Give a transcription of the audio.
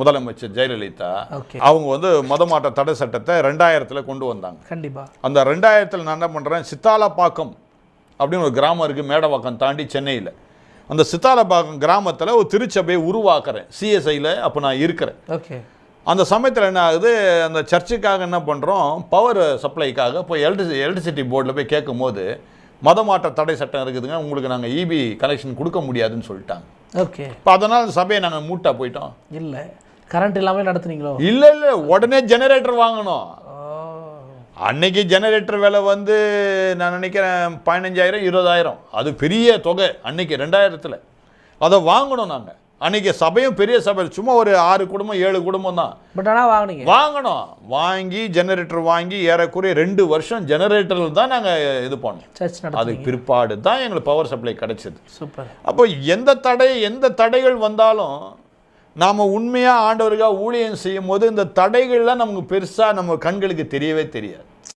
முதலமைச்சர் ஜெயலலிதா அவங்க வந்து மதமாற்ற தடை சட்டத்தை ரெண்டாயிரத்தில் கொண்டு வந்தாங்க. கண்டிப்பா. அந்த ரெண்டாயிரத்தில் நான் என்ன பண்ணுறேன் சித்தாலப்பாக்கம் அப்படின்னு ஒரு கிராமம் இருக்குது மேடவாக்கம் தாண்டி சென்னையில். அந்த சித்தாலப்பாக்கம் கிராமத்தில் ஒரு திருச்சபையை உருவாக்குறேன். சிஎஸ்ஐயில் அப்போ நான் இருக்கிறேன். ஓகே அந்த சமயத்தில் என்ன ஆகுது அந்த சர்ச்சுக்காக என்ன பண்ணுறோம் பவர் சப்ளைக்காக போய் எலக்ட்ரிசி எலக்ட்ரிசிட்டி போர்டில் போய் கேட்கும்போது மதமாற்ற தடை சட்டம் இருக்குதுங்க உங்களுக்கு நாங்கள் இபி கனெக்ஷன் கொடுக்க முடியாதுன்னு சொல்லிட்டாங்க. ஓகே இப்போ அதனால் சபையை நாங்கள் மூட்டா போயிட்டோம். இல்ல. கரண்ட் இல்லாம நடத்துனீங்களோ? இல்லை இல்லை உடனே ஜெனரேட்டர் வாங்கணும். அன்னைக்கு ஜெனரேட்டர் விலை வந்து நான் நினைக்கிறேன் பதினஞ்சாயிரம் இருபதாயிரம். அது பெரிய தொகை அன்னைக்கு ரெண்டாயிரத்தில். அதை வாங்கணும் நாங்கள் அன்னைக்கு சபையும் பெரிய சபை சும்மா ஒரு ஆறு குடும்பம் ஏழு குடும்பம் தான். பட் ஆனா வாங்குனீங்க. வாங்கணும். வாங்கி ஜெனரேட்டர் வாங்கி ஏறக்குறைய ரெண்டு வருஷம் ஜெனரேட்டரில் தான் நாங்கள் இது பண்ணோம். அதுக்கு நடத்துனீங்க. பிற்பாடு தான் எங்களுக்கு பவர் சப்ளை கிடைச்சது. சூப்பர் அப்போ எந்த தடை எந்த தடைகள் வந்தாலும் நாம் உண்மையாக ஆண்டவருக்காக ஊழியம் செய்யும் போது இந்த தடைகள்லாம் நமக்கு பெருசாக நம்ம கண்களுக்கு தெரியவே தெரியாது.